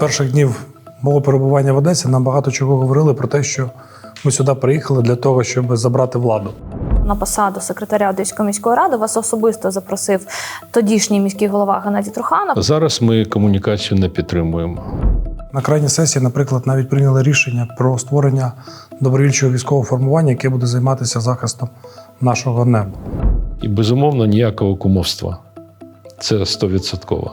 перших днів мого перебування в Одесі нам багато чого говорили про те, що ми сюди приїхали для того, щоб забрати владу. На посаду секретаря Одеської міської ради вас особисто запросив тодішній міський голова Геннадій Труханов. Зараз ми комунікацію не підтримуємо. На крайній сесії, наприклад, навіть прийняли рішення про створення добровільчого військового формування, яке буде займатися захистом нашого неба. І безумовно ніякого кумовства. Це стовідсотково.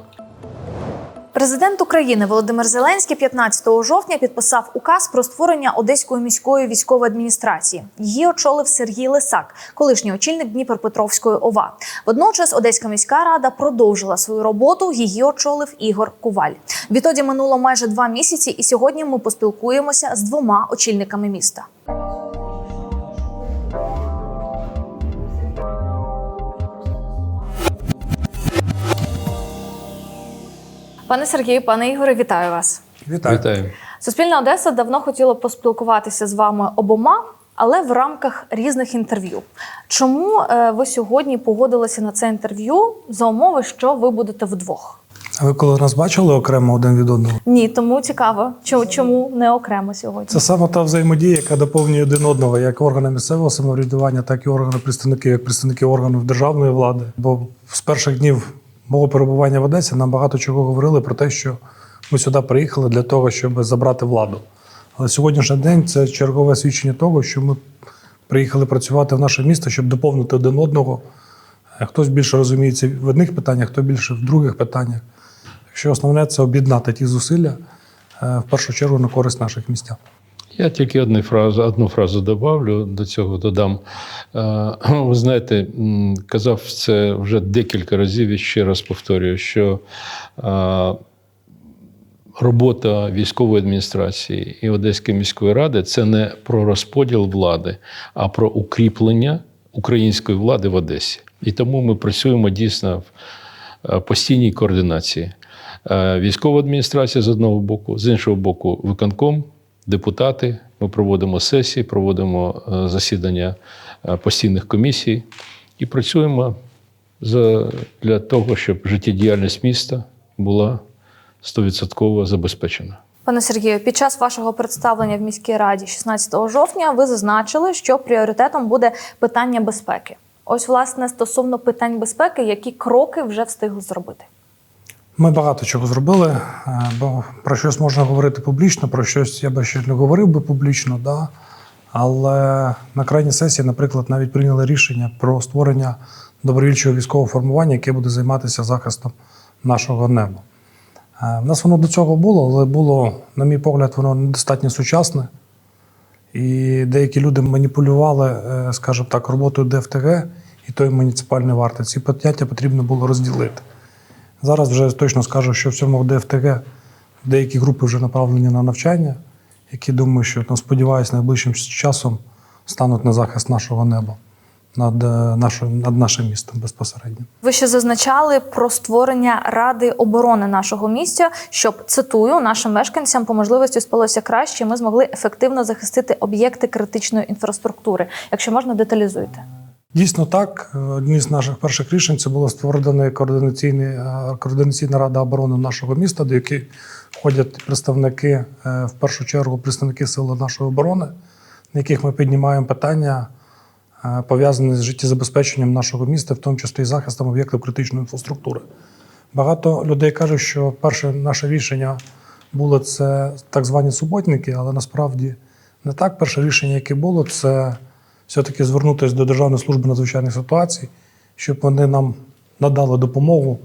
Президент України Володимир Зеленський 15 жовтня підписав указ про створення Одеської міської військової адміністрації. Її очолив Сергій Лисак, колишній очільник Дніпропетровської ОВА. Водночас Одеська міська рада продовжила свою роботу. Її очолив Ігор Коваль. Відтоді минуло майже два місяці, і сьогодні ми поспілкуємося з двома очільниками міста. Пане Сергію, пане Ігоре, вітаю вас. Вітаю. Вітаю. Суспільна Одеса давно хотіла поспілкуватися з вами обома, але в рамках різних інтерв'ю. Чому е, ви сьогодні погодилися на це інтерв'ю за умови, що ви будете вдвох? А ви коли нас бачили окремо один від одного? Ні, тому цікаво, чому, чому не окремо сьогодні? Це саме та взаємодія, яка доповнює один одного, як органи місцевого самоврядування, так і органи представників, як представники органів державної влади. Бо з перших днів мого перебування в Одесі нам багато чого говорили про те, що ми сюди приїхали для того, щоб забрати владу. Але сьогоднішній день це чергове свідчення того, що ми приїхали працювати в наше місто, щоб доповнити один одного. Е, Хтось більше розуміється в одних питаннях, хто більше в других питаннях. Якщо основне це об'єднати ті зусилля е, в першу чергу на користь наших містян. Я тільки одну фразу, одну фразу добавлю до цього додам. Е, Ви знаєте, казав це вже декілька разів і ще раз повторюю, що е, робота військової адміністрації і Одеської міської ради це не про розподіл влади, а про укріплення української влади в Одесі. І тому ми працюємо дійсно в е, постійній координації. Військова адміністрація з одного боку, з іншого боку, виконком, депутати. Ми проводимо сесії, проводимо е, засідання е, постійних комісій і працюємо для того, щоб життєдіяльність міста була 100% забезпечена. Пане Сергію, під час вашого представлення в міській раді 16 жовтня ви зазначили, що пріоритетом буде питання безпеки. Ось, власне, стосовно питань безпеки, які кроки вже встигли зробити. Ми багато чого зробили, е, бо про щось можна говорити публічно, про щось я би ще не говорив би публічно, да? але на крайній сесії, наприклад, навіть прийняли рішення про створення добровільчого військового формування, яке буде займатися захистом нашого неба. Е, В нас воно до цього було, але було, на мій погляд, воно недостатньо сучасне. І деякі люди маніпулювали, е, скажімо так, роботою ДФТГ і тої муніципальної варти. Ці поняття потрібно було розділити. Зараз вже точно скажу, що в цьому ДФТГ деякі групи вже направлені на навчання, які думаю, що ну, сподіваюся, найближчим часом стануть на захист нашого неба над, е, нашою, над нашим містом безпосередньо. Ви ще зазначали про створення ради оборони нашого місця, щоб цитую нашим мешканцям по можливості спалося краще. Ми змогли ефективно захистити об'єкти критичної інфраструктури. Якщо можна, деталізуйте. Дійсно так. Одні з наших перших рішень це було створена координаційна, е, рада оборони нашого міста, до якої входять представники, е, в першу чергу, представники Сили нашої оборони, на яких ми піднімаємо питання, е, пов'язані з життєзабезпеченням нашого міста, в тому числі і захистом об'єктів критичної інфраструктури. Багато людей кажуть, що перше наше рішення було це так звані суботники, але насправді не так. Перше рішення, яке було, це все-таки звернутися до Державної служби надзвичайних ситуацій, щоб вони нам надали допомогу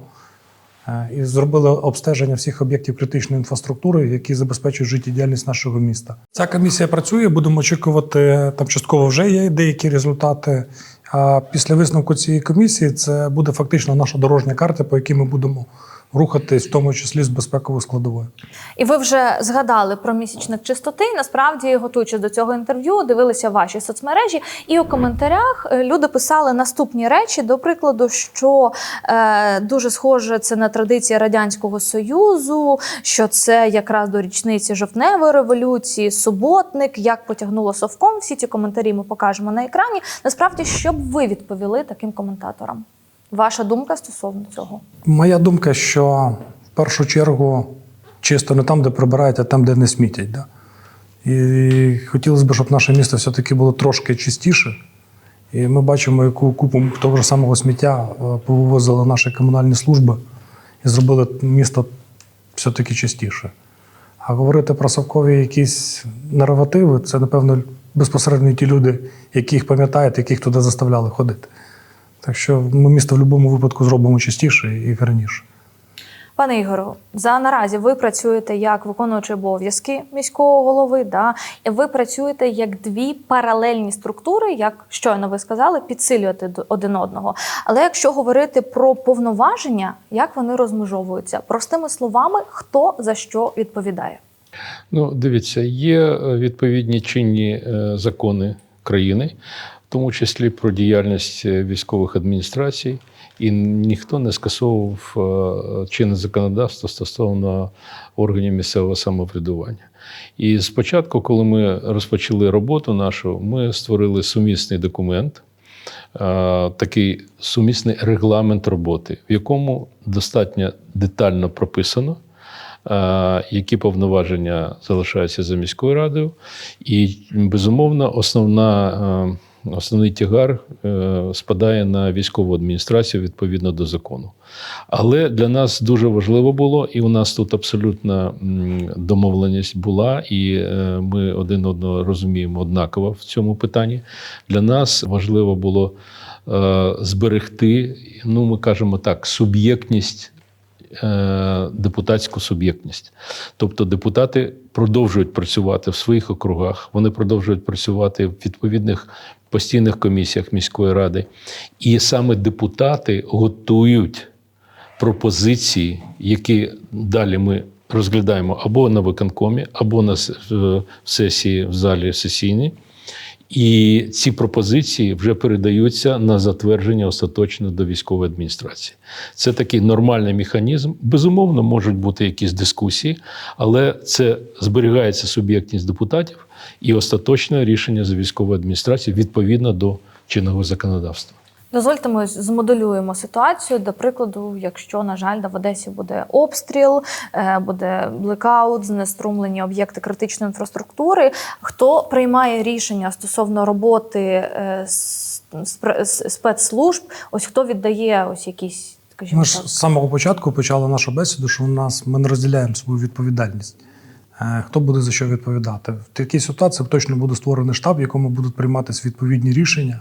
е, і зробили обстеження всіх об'єктів критичної інфраструктури, які забезпечують життєдіяльність нашого міста. Ця комісія працює, будемо очікувати. Там частково вже є деякі результати. А після висновку цієї комісії це буде фактично наша дорожня карта, по якій ми будемо рухатись, в тому числі з безпековою складовою. І ви вже згадали про місячник чистоти. Насправді, готуючись до цього інтерв'ю, дивилися ваші соцмережі, і у коментарях е, люди писали наступні речі. До прикладу, що е, дуже схоже це на традиції радянського союзу, що це якраз до річниці жовтневої революції, суботник, як потягнуло совком. Всі ці коментарі ми покажемо на екрані. Насправді, що б ви відповіли таким коментаторам? Ваша думка стосовно цього? Моя думка, що в першу чергу чисто не там, де прибирають, а там, де не смітять. Да? І хотілося б, щоб наше місто все-таки було трошки чистіше. І ми бачимо, яку купу того ж самого сміття е, повивозили наші комунальні служби і зробили місто все-таки чистіше. А говорити про совкові якісь наративи, це, напевно, безпосередньо ті люди, які їх пам'ятають, яких туди заставляли ходити. Так що ми місто в будь-якому випадку зробимо чистіше і гарніше. Пане Ігору, за наразі ви працюєте як виконуючий обов'язки міського голови. Да? І ви працюєте як дві паралельні структури, як щойно ви сказали, підсилюєте д- один одного. Але якщо говорити про повноваження, як вони розмежовуються? Простими словами, хто за що відповідає? Ну, дивіться, є е, відповідні чинні е, закони країни, тому числі про діяльність е, військових адміністрацій, і ніхто не скасовував е, чинне законодавство стосовно органів місцевого самоврядування. І спочатку, коли ми розпочали роботу нашу, ми створили сумісний документ, е, такий сумісний регламент роботи, в якому достатньо детально прописано. Які повноваження залишаються за міською радою, і безумовно, основна, основний тягар е, спадає на військову адміністрацію відповідно до закону. Але для нас дуже важливо було, і у нас тут абсолютна домовленість була, і е, ми один одного розуміємо однаково в цьому питанні. Для нас важливо було е, зберегти, ну ми кажемо так, суб'єктність. Е, Депутатську суб'єктність, тобто депутати продовжують працювати в своїх округах, вони продовжують працювати в відповідних постійних комісіях міської ради, і саме депутати готують пропозиції, які далі ми розглядаємо або на виконкомі, або на сесії в залі сесійній. І ці пропозиції вже передаються на затвердження остаточно до військової адміністрації. Це такий нормальний механізм. Безумовно, можуть бути якісь дискусії, але це зберігається суб'єктність депутатів і остаточне рішення за військовою адміністрацією відповідно до чинного законодавства. Дозвольте, ми змоделюємо ситуацію. До прикладу, якщо, на жаль, в Одесі буде обстріл, е, буде блекаут, знеструмлені об'єкти критичної інфраструктури. Хто приймає рішення стосовно роботи е, спецслужб? Ось хто віддає ось якісь, скажімо Ми ж з самого початку почали нашу бесіду, що у нас ми не розділяємо свою відповідальність. Е, Хто буде за що відповідати? В такій ситуації точно буде створений штаб, в якому будуть прийматися відповідні рішення.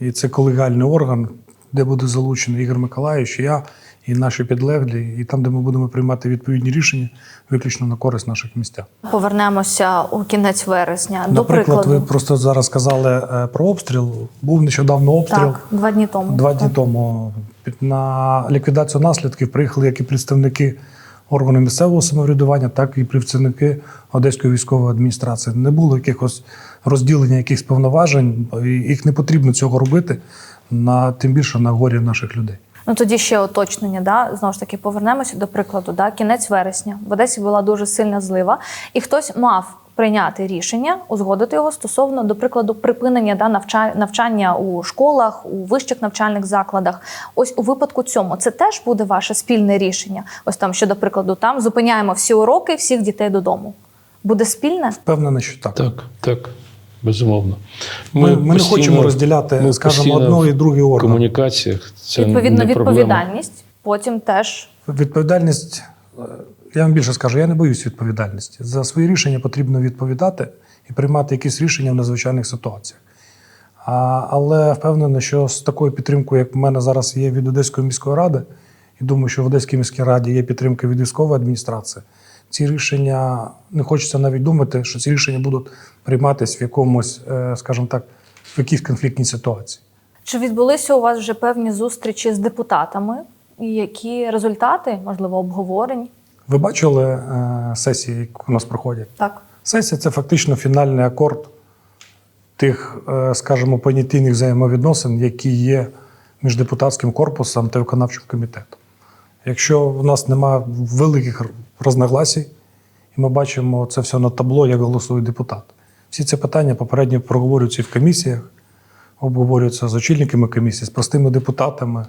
І це колегіальний орган, де буде залучений Ігор Миколаївич, я, і наші підлеглі, і там, де ми будемо приймати відповідні рішення, виключно на користь наших містян. Повернемося у кінець вересня. До Наприклад, прикладу, ви просто зараз сказали е, про обстріл. Був нещодавно обстріл. так, два дні тому. Два дні Так. тому на ліквідацію наслідків приїхали як і представники органу місцевого самоврядування, так і представники Одеської військової адміністрації. Не було якихось розділення якихось повноважень, їх не потрібно цього робити, на тим більше на горі наших людей. Ну тоді ще уточнення. Да? Знову ж таки, повернемося до прикладу. Да? Кінець вересня в Одесі була дуже сильна злива, і хтось мав прийняти рішення, узгодити його стосовно, до прикладу, припинення да, навча- навчання у школах, у вищих навчальних закладах. Ось у випадку цьому це теж буде ваше спільне рішення. Ось там, що до прикладу, там зупиняємо всі уроки, всіх дітей додому. Буде спільне? Впевнений, що так. Так, так, безумовно. Ми, ми, не хочемо розділяти, ми скажімо, постійно одного і другий орган. комунікаціях. Це Відповідно, не проблема. відповідальність. Потім теж Відповідальність, е, я вам більше скажу, я не боюсь відповідальності. За свої рішення потрібно відповідати і приймати якісь рішення в надзвичайних ситуаціях. А, але впевнений, що з такою підтримкою, як в мене зараз є від Одеської міської ради, і думаю, що в Одеській міській раді є підтримка від військової адміністрації. Ці рішення не хочеться навіть думати, що ці рішення будуть прийматися в якомусь, е, скажімо так, в якійсь конфліктній ситуації. Чи відбулися у вас вже певні зустрічі з депутатами? І які результати, можливо, обговорень? Ви бачили е, сесії, які у нас проходять? Так. Сесія це фактично фінальний акорд тих, е, скажімо, понятійних взаємовідносин, які є між депутатським корпусом та виконавчим комітетом. Якщо в нас немає великих розногласій, і ми бачимо це все на табло, як голосують депутати. Всі ці питання попередньо проговорюються в комісіях, обговорюються з очільниками комісії, з простими депутатами.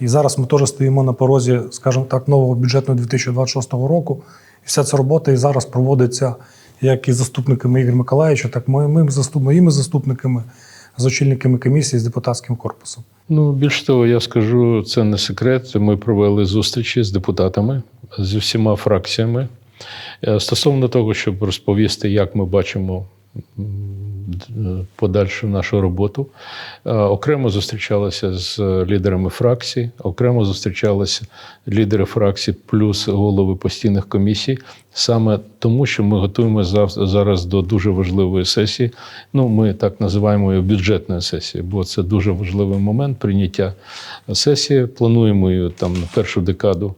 І зараз ми теж стоїмо на порозі, скажімо так, нового бюджетного 2026 року. І вся ця робота і зараз проводиться як із заступниками Ігоря Миколаївича, так і моїми заступниками, з очільниками комісії з депутатським корпусом. Ну, більш того, я скажу, це не секрет. Ми провели зустрічі з депутатами зі всіма фракціями Е, стосовно того, щоб розповісти, як ми бачимо подальшу нашу роботу. Е, Окремо зустрічалися з лідерами фракцій, окремо зустрічалися лідери фракцій плюс голови постійних комісій, саме тому, що ми готуємо зараз до дуже важливої сесії. Ну, ми так називаємо її бюджетної сесії, бо це дуже важливий момент прийняття сесії. Плануємо її там на першу декаду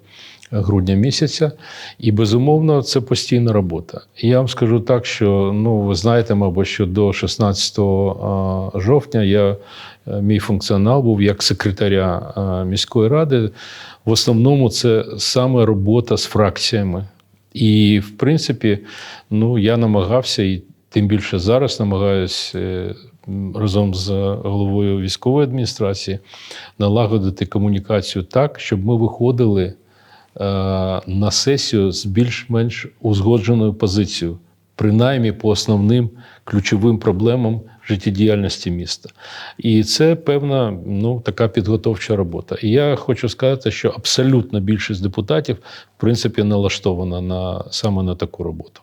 грудня місяця. І безумовно, це постійна робота. І я вам скажу так, що ну ви знаєте, мабуть, що до 16 жовтня я е, мій функціонал був як секретаря міської ради. В основному це саме робота з фракціями. І, в принципі, ну я намагався, і тим більше зараз намагаюся разом з головою військової адміністрації налагодити комунікацію так, щоб ми виходили е, на сесію з більш-менш узгодженою позицією, принаймні по основним ключовим проблемам життєдіяльності міста. І це певна ну, така підготовча робота. І я хочу сказати, що абсолютно більшість депутатів, в принципі, налаштована на саме на таку роботу.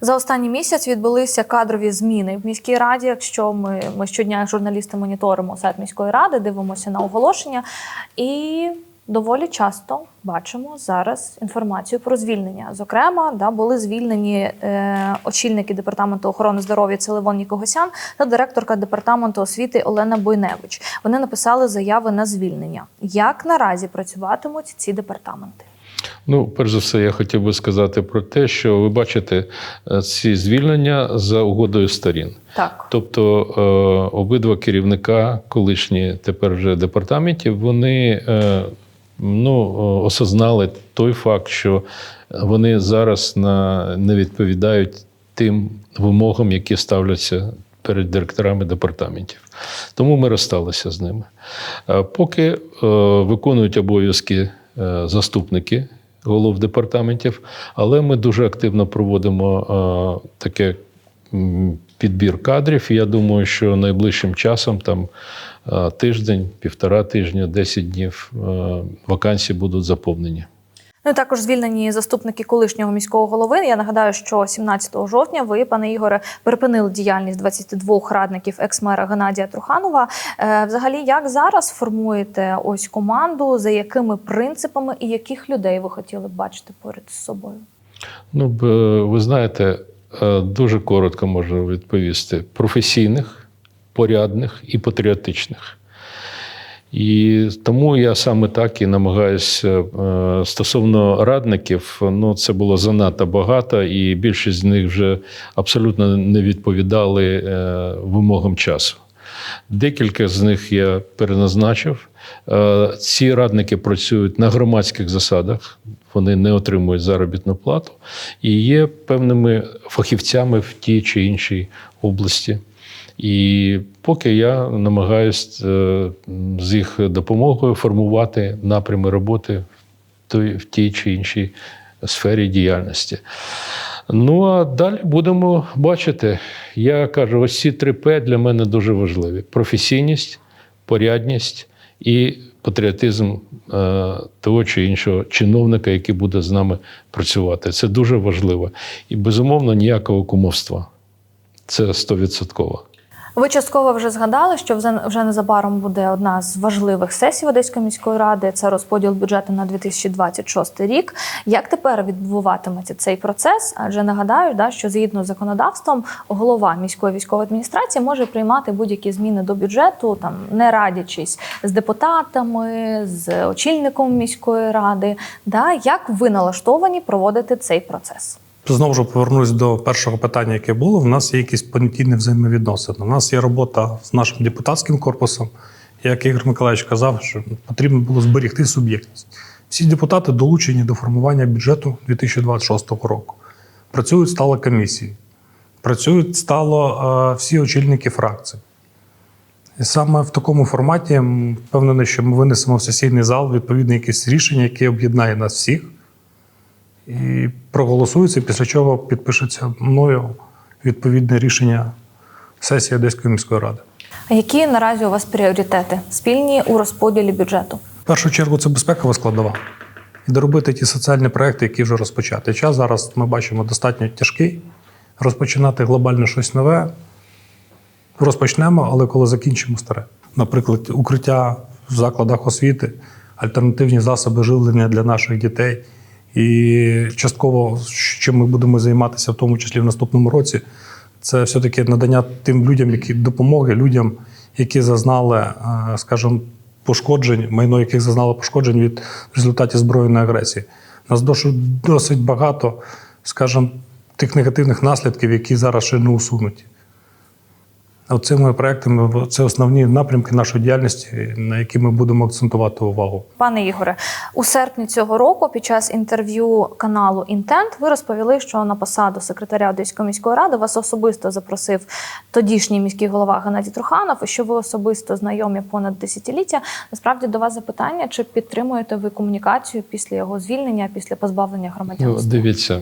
За останній місяць відбулися кадрові зміни в міській раді. Якщо ми, ми щодня, журналісти, моніторимо сайт міської ради, дивимося на оголошення і доволі часто бачимо зараз інформацію про звільнення. Зокрема, да, були звільнені е, очільники департаменту охорони здоров'я це Левон Нікогосян та директорка департаменту освіти Олена Бойневич. Вони написали заяви на звільнення. Як наразі працюватимуть ці департаменти? Ну, перш за все, я хотів би сказати про те, що ви бачите е, ці звільнення за угодою сторін. Так. Тобто е, обидва керівника, колишні тепер вже департаментів, вони е, ну, осознали той факт, що вони зараз на, не відповідають тим вимогам, які ставляться перед директорами департаментів. Тому ми розсталися з ними. Поки е, виконують обов'язки е, заступники голов департаментів, але ми дуже активно проводимо е, таке підбір кадрів. І я думаю, що найближчим часом, там е, тиждень, півтора тижня, 10 днів е, вакансії будуть заповнені. Ну і також звільнені заступники колишнього міського голови. Я нагадаю, що 17 жовтня ви, пане Ігоре, припинили діяльність 22 радників екс-мера Геннадія Труханова. Е, взагалі, як зараз формуєте ось команду, за якими принципами і яких людей ви хотіли б бачити поряд з собою? Ну, ви знаєте, дуже коротко можу відповісти: професійних, порядних і патріотичних. І тому я саме так і намагаюся е, стосовно радників, ну це було занадто багато, і більшість з них вже абсолютно не відповідали е, вимогам часу. Декілька з них я переназначив. Е, Ці радники працюють на громадських засадах, вони не отримують заробітну плату і є певними фахівцями в тій чи іншій області. І поки я намагаюся з їх допомогою формувати напрями роботи в тій чи іншій сфері діяльності. Ну а далі будемо бачити. Я кажу, ось ці три П для мене дуже важливі: професійність, порядність і патріотизм е, того чи іншого чиновника, який буде з нами працювати. Це дуже важливо. І безумовно ніякого кумовства. Це стовідсотково. Ви частково вже згадали, що вже незабаром буде одна з важливих сесій Одеської міської ради. Це розподіл бюджету на 2026 рік. Як тепер відбуватиметься цей процес? Адже нагадаю, да, що згідно з законодавством голова міської військової адміністрації може приймати будь-які зміни до бюджету, там не радячись з депутатами, з очільником міської ради. Да, як ви налаштовані проводити цей процес? Знову ж повернусь до першого питання, яке було. У нас є якісь понятійні взаємовідносини. У нас є робота з нашим депутатським корпусом. Як Ігор Миколаївич казав, що потрібно було зберегти суб'єктність. Всі депутати долучені до формування бюджету 2026 року. Працюють стало комісії, працюють стало е, всі очільники фракцій. І саме в такому форматі впевнений, що ми винесемо в сесійний зал відповідне якесь рішення, яке об'єднає нас всіх і проголосується, після чого підпишеться мною відповідне рішення сесії Одеської міської ради. А які наразі у вас пріоритети спільні у розподілі бюджету? В першу чергу це безпекова складова. І доробити ті соціальні проекти, які вже розпочати. Час зараз ми бачимо достатньо тяжкий. Розпочинати глобально щось нове розпочнемо, але коли закінчимо старе. Наприклад, укриття в закладах освіти, альтернативні засоби живлення для наших дітей. І частково, чим ми будемо займатися, в тому числі в наступному році, це все-таки надання тим людям, які допомоги людям, які зазнали, е, скажімо, пошкоджень, майно яких зазнало пошкоджень від в результаті збройної агресії. У нас досить багато, скажімо, тих негативних наслідків, які зараз ще не усунуті. Оцими проектами це основні напрямки нашої діяльності, на які ми будемо акцентувати увагу. Пане Ігоре, у серпні цього року, під час інтерв'ю каналу Інтент, ви розповіли, що на посаду секретаря Одеської міської ради вас особисто запросив тодішній міський голова Геннадій Труханов, і що ви особисто знайомі понад десятиліття. Насправді до вас запитання, чи підтримуєте ви комунікацію після його звільнення, після позбавлення Ну, громадянства? дивіться,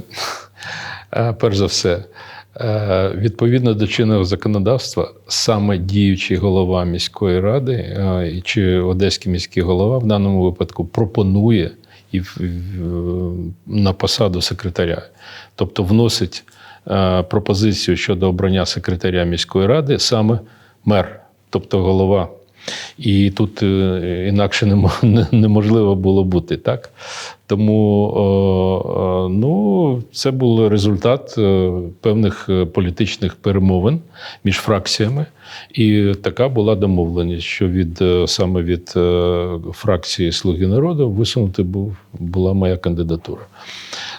е, перш за все, відповідно до чинного законодавства, саме діючий голова міської ради е, чи одеський міський голова в даному випадку пропонує і на посаду секретаря, тобто вносить е, пропозицію щодо обрання секретаря міської ради саме мер, тобто голова. І тут е, інакше неможливо було бути, так? Тому о, о, ну, це був результат е, певних е, політичних перемовин між фракціями. І така була домовленість, що від е, саме від е, фракції Слуги народу висунути був, була моя кандидатура.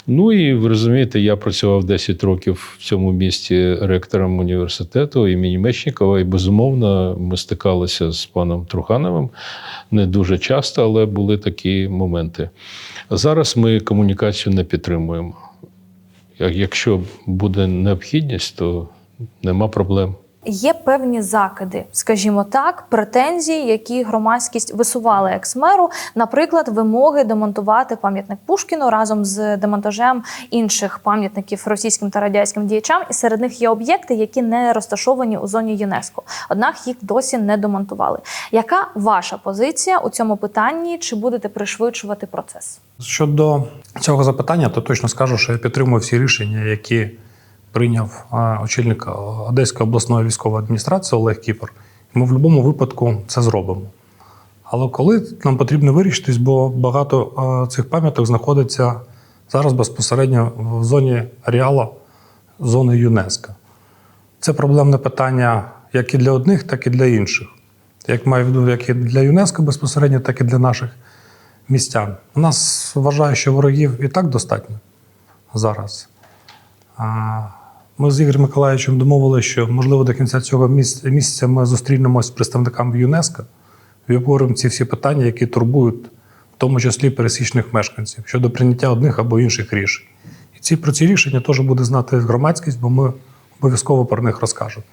Ну і ви розумієте, я працював 10 років в цьому місті ректором університету імені Мечникова, і безумовно ми стикалися з паном Трухановим не дуже часто, але були такі моменти. Зараз ми комунікацію не підтримуємо. Якщо буде необхідність, то нема проблем. Є певні закиди, скажімо так, претензії, які громадськість висувала екс-меру, наприклад, вимоги демонтувати пам'ятник Пушкіну разом з демонтажем інших пам'ятників російським та радянським діячам, і серед них є об'єкти, які не розташовані у зоні ЮНЕСКО. Однак їх досі не демонтували. Яка ваша позиція у цьому питанні? Чи будете пришвидшувати процес? Щодо цього запитання, то точно скажу, що я підтримую всі рішення, які прийняв очільник Одеської обласної військової адміністрації Олег Кіпер. Ми в будь-якому випадку це зробимо. Але коли нам потрібно вирішитись, бо багато цих пам'яток знаходиться зараз безпосередньо в зоні ареала зони ЮНЕСКО. Це проблемне питання як і для одних, так і для інших. Як маю в як і для ЮНЕСКО безпосередньо, так і для наших містян. У нас вважаю, що ворогів і так достатньо зараз. Ми з Ігорем Миколаївичем домовилися, що, можливо, до кінця цього місяця ми зустрінемось з представниками ЮНЕСКО і обговоримо ці всі питання, які турбують, в тому числі пересічних мешканців, щодо прийняття одних або інших рішень. І ці про ці рішення теж буде знати громадськість, бо ми обов'язково про них розкажемо.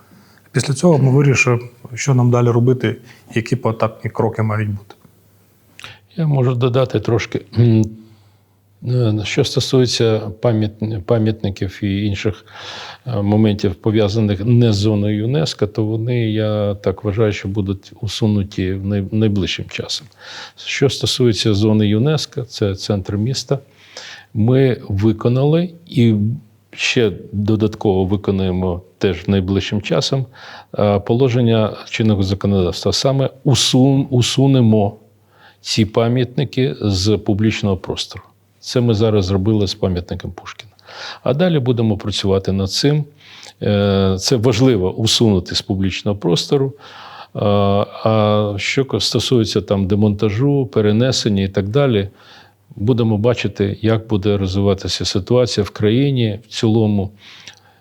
Після цього ми вирішимо, що нам далі робити, які поетапні кроки мають бути. Я можу додати трошки. Е, Що стосується пам'ят- пам'ятників і інших е, моментів, пов'язаних не з зоною ЮНЕСКО, то вони, я так вважаю, що будуть усунуті найближчим часом. Що стосується зони ЮНЕСКО, це центр міста. Ми виконали і ще додатково виконуємо теж найближчим часом е, положення чинного законодавства. Саме усун- усунемо ці пам'ятники з публічного простору. Це ми зараз зробили з пам'ятником Пушкіна. А далі будемо працювати над цим. Е, Це важливо усунути з публічного простору. Е, А що стосується там демонтажу, перенесення і так далі, будемо бачити, як буде розвиватися ситуація в країні в цілому.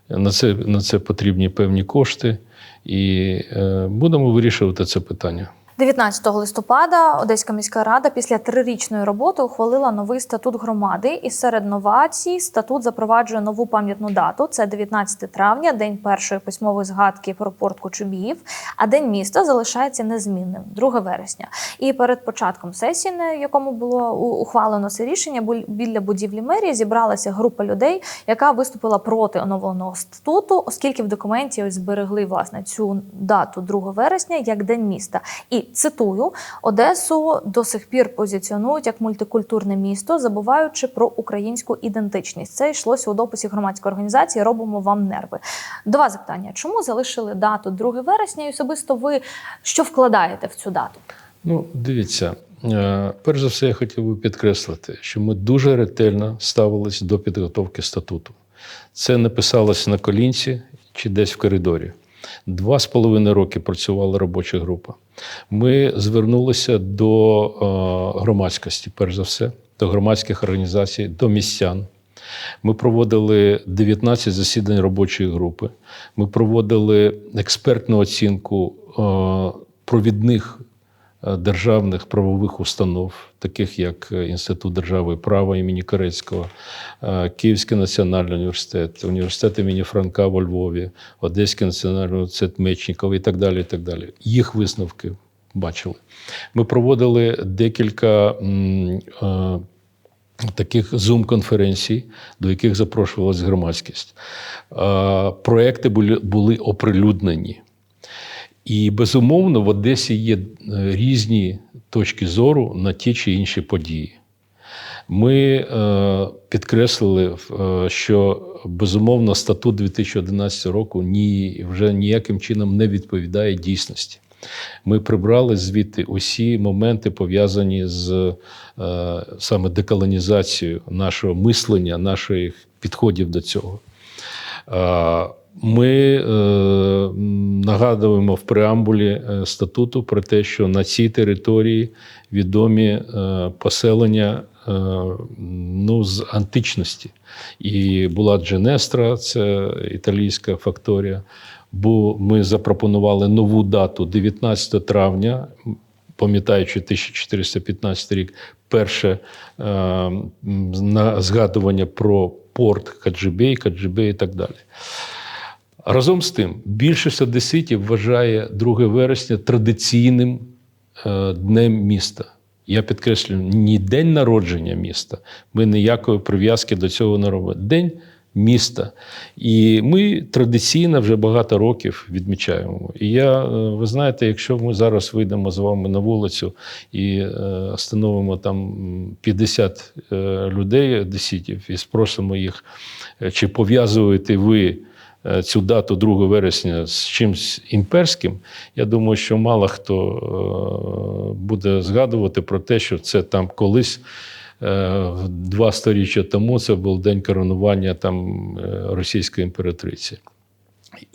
На це, на це потрібні певні кошти, і е, будемо вирішувати це питання. 19 листопада Одеська міська рада після трирічної роботи ухвалила новий статут громади. І серед новацій статут запроваджує нову пам'ятну дату. Це 19 травня, день першої письмової згадки про порт Кочубіїв. А день міста залишається незмінним 2 вересня. І перед початком сесії, на якому було ухвалено це рішення, біля будівлі мерії зібралася група людей, яка виступила проти оновленого статуту, оскільки в документі ось зберегли власне цю дату 2 вересня як день міста. І цитую: Одесу до сих пір позиціонують як мультикультурне місто, забуваючи про українську ідентичність. Це йшлося у дописі громадської організації Робимо вам нерви. Два запитання: чому залишили дату 2 вересня? І особисто ви що вкладаєте в цю дату? Ну, дивіться, е, перш за все, я хотів би підкреслити, що ми дуже ретельно ставились до підготовки статуту. Це не писалось на колінці чи десь в коридорі. Два з половиною роки працювала робоча група. Ми звернулися до е, громадськості, перш за все, до громадських організацій, до містян. Ми проводили 19 засідань робочої групи. Ми проводили експертну оцінку е, провідних державних правових установ, таких як е, Інститут держави і права імені Корецького, е, Київський національний університет, університет імені Франка во Львові, Одеський національний університет Мечникова і так далі. І так далі. Їх висновки бачили. Ми проводили декілька. е, Таких зум-конференцій, до яких запрошувалась громадськість. Е, Проекти були оприлюднені. І безумовно, в Одесі є е, різні точки зору на ті чи інші події. Ми е, підкреслили, е, що безумовно статут 2011 року ні, вже ніяким чином не відповідає дійсності. Ми прибрали звідти усі моменти, пов'язані з е, саме деколонізацією нашого мислення, наших підходів до цього. Е, Ми е, нагадуємо в преамбулі е, статуту про те, що на цій території відомі е, поселення е, ну, з античності. І була Дженестра, це італійська факторія. Бо ми запропонували нову дату 19 травня, пам'ятаючи 1415 рік, перше е, на згадування про порт Каджибей, Каджибей і так далі. Разом з тим, більшість одеситів вважає 2 вересня традиційним е, днем міста. Я підкреслюю, ні день народження міста. Ми ніякої прив'язки до цього не робимо. День міста. І ми традиційно вже багато років відмічаємо. І я, е, ви знаєте, якщо ми зараз вийдемо з вами на вулицю і е, встановимо там м, 50 е, людей, одеситів, і спросимо їх, е, чи пов'язуєте ви е, цю дату 2 вересня з чимось імперським, я думаю, що мало хто е, буде згадувати про те, що це там колись. е, Два сторіччя тому це був день коронування там е, російської імператриці.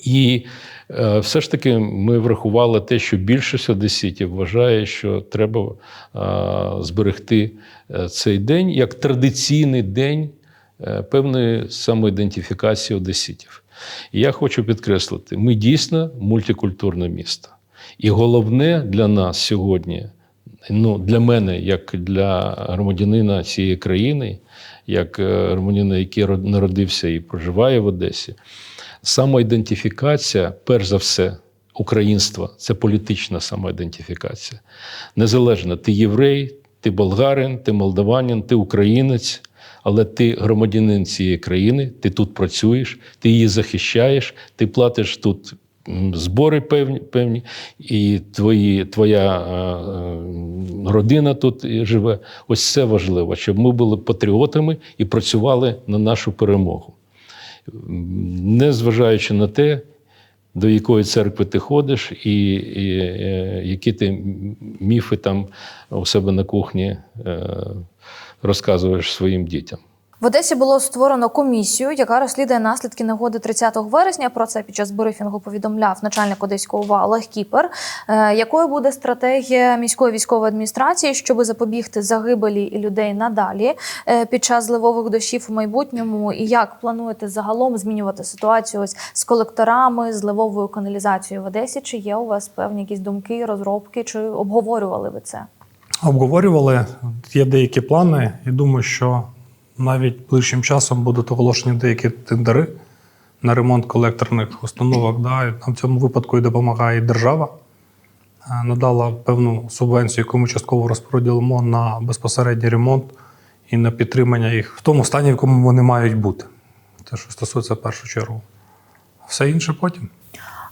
І е, все ж таки ми врахували те, що більшість одеситів вважає, що треба е, зберегти е, цей день як традиційний день е, певної самоідентифікації одеситів. І я хочу підкреслити: ми дійсно мультикультурне місто. І головне для нас сьогодні, ну для мене, як для громадянина цієї країни, як е, громадянина, який народився і проживає в Одесі, самоідентифікація, перш за все, українства це політична самоідентифікація. Незалежно, ти єврей, ти болгарин, ти молдаванин, ти українець, але ти громадянин цієї країни, ти тут працюєш, ти її захищаєш, ти платиш тут збори певні, певні і твої, твоя е, е, родина тут живе. Ось це важливо, щоб ми були патріотами і працювали на нашу перемогу. Не зважаючи на те, до якої церкви ти ходиш, і, і е, які ти міфи там у себе на кухні е, розказуєш своїм дітям. В Одесі було створено комісію, яка розслідує наслідки негоди 30 вересня. Про це під час брифінгу повідомляв начальник одеського ОВА Олег Кіпер. Е, Якою буде стратегія міської військової адміністрації, щоб запобігти загибелі людей надалі е, під час зливових дощів у майбутньому? І як плануєте загалом змінювати ситуацію ось з колекторами, зливовою каналізацією в Одесі? Чи є у вас певні якісь думки, розробки, чи обговорювали ви це? Обговорювали, є деякі плани, і думаю, що навіть ближчим часом будуть оголошені деякі тендери на ремонт колекторних установок. Да, нам в цьому випадку і допомагає держава. Е, Надала певну субвенцію, яку ми частково розподілимо на безпосередній ремонт і на підтримання їх в тому стані, в якому вони мають бути. Те, що стосується першу чергу. Все інше потім.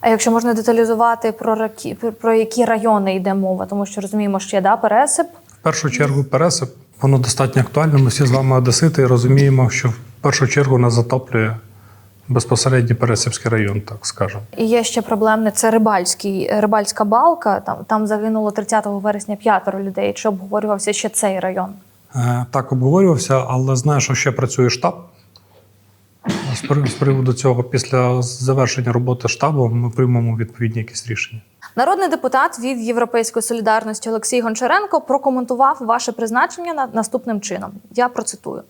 А якщо можна деталізувати про ракі, про- які райони йде мова, тому що розуміємо, що є да, пересип. В першу чергу пересип, воно достатньо актуально. Ми всі з вами одесити і розуміємо, що в першу чергу нас затоплює безпосередньо Пересипський район, так скажемо. І є ще проблемне це рибальський, рибальська балка. Там, там загинуло 30 вересня п'ятеро людей. Чи обговорювався ще цей район? Е, Так обговорювався, але знаю, що ще працює штаб. З при- З приводу цього, після завершення роботи штабу, ми приймемо відповідні якісь рішення. Народний депутат від Європейської солідарності Олексій Гончаренко прокоментував ваше призначення на- наступним чином. Я процитую: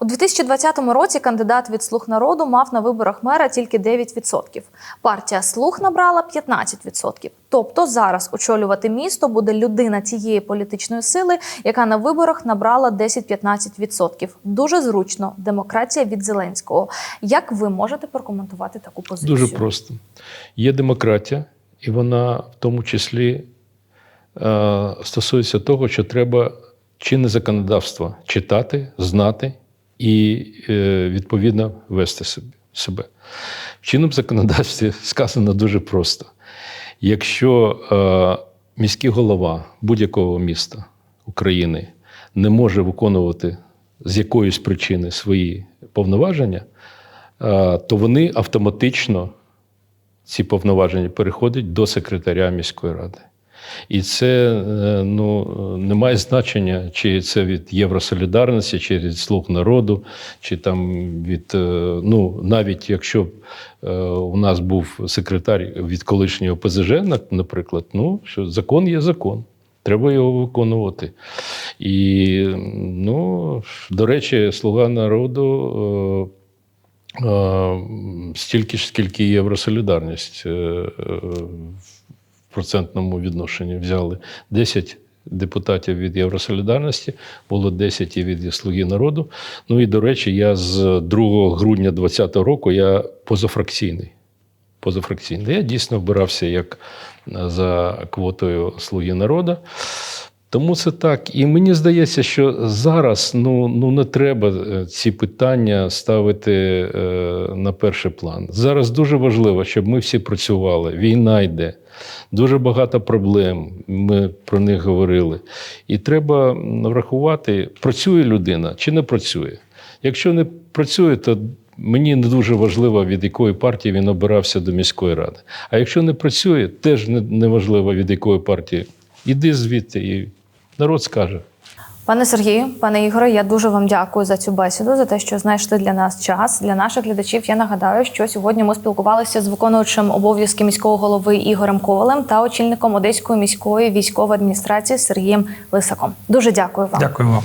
у 2020 році кандидат від Слуг народу мав на виборах мера тільки 9%. Партія Слуг набрала 15%. Тобто зараз очолювати місто буде людина тієї політичної сили, яка на виборах набрала 10-15%. Дуже зручно. Демократія від Зеленського. Як ви можете прокоментувати таку позицію? Дуже просто. Є демократія, і вона в тому числі е, стосується того, що треба чинне законодавство читати, знати і е, відповідно вести себе. В чинному законодавстві сказано дуже просто: якщо е, міський голова будь-якого міста України не може виконувати з якоїсь причини свої повноваження, то вони автоматично ці повноваження переходять до секретаря міської ради. І це е, ну, не має значення, чи це від Євросолідарності, чи від Слуг народу, чи там від е, ну, навіть якщо е, у нас був секретар від колишнього ПЗЖ, наприклад, ну що закон є закон. Треба його виконувати. І, ну, до речі, слуга народу. Е, Стільки ж, скільки Євросолідарність е, е, в процентному відношенні взяли 10 депутатів від Євросолідарності, було 10 і від Слуги народу. Ну і до речі, я з 2 грудня 2020 року я позафракційний. Позафракційний. Я дійсно вбирався як за квотою Слуги народу. Тому це так. І мені здається, що зараз ну, ну не треба е, ці питання ставити е, на перший план. Зараз дуже важливо, щоб ми всі працювали. Війна йде, дуже багато проблем. Ми про них говорили. І треба врахувати, працює людина чи не працює. Якщо не працює, то мені не дуже важливо, від якої партії він обирався до міської ради. А якщо не працює, теж не, не важливо, від якої партії. Іди звідти, і народ скаже. Пане Сергію, пане Ігоре, я дуже вам дякую за цю бесіду, за те, що знайшли для нас час. Для наших глядачів я нагадаю, що сьогодні ми спілкувалися з виконуючим обов'язки міського голови Ігорем Ковалем та очільником Одеської міської військової адміністрації Сергієм Лисаком. Дуже дякую вам. Дякую вам.